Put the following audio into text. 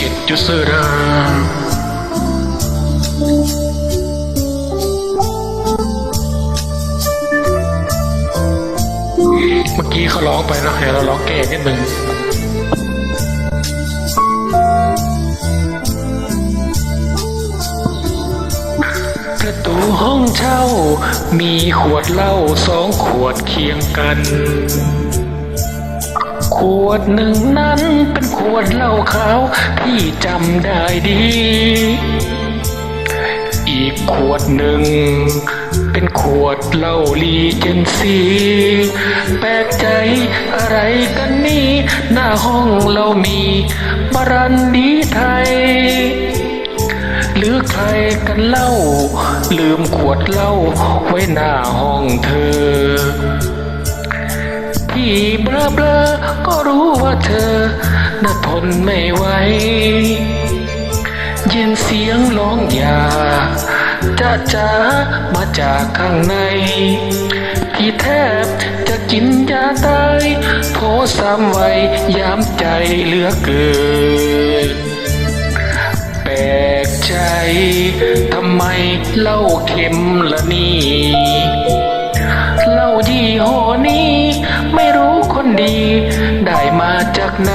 จุดเสราเมื่อกี้เขาร้องไปนะเดี๋ยวเราร้องแก้นิดนึงประตูห้องเช่า มีขวดเหล้าสองขวดเคียงกัน ขวดหนึ่งนั้นเป็นขวดเหล้าขาวพี่จำได้ดี อีกขวดหนึ่ง เป็นขวดเหล้าลีเจนซีแปลกใจอะไรกันนี่หน้าห้องเรามีบรันดีไทย หรือใครกันเล่า ลืมขวดเหล้าไว้หน้าห้องเธอ เบลอเบลอก็รู้ว่าเธอน่ะทนไม่ไหวยินเสียงร้องยาจ้าจ้ามาจากข้างใน พี่แทบจะกินยาตายโทรซ้ำไว้ยามใจเหลือเกินแปลกใจทำไมเล้าเค็มละนี่ ล้ายี่ห้อนี้ ไม่รู้คนดี ได้มาจากไหน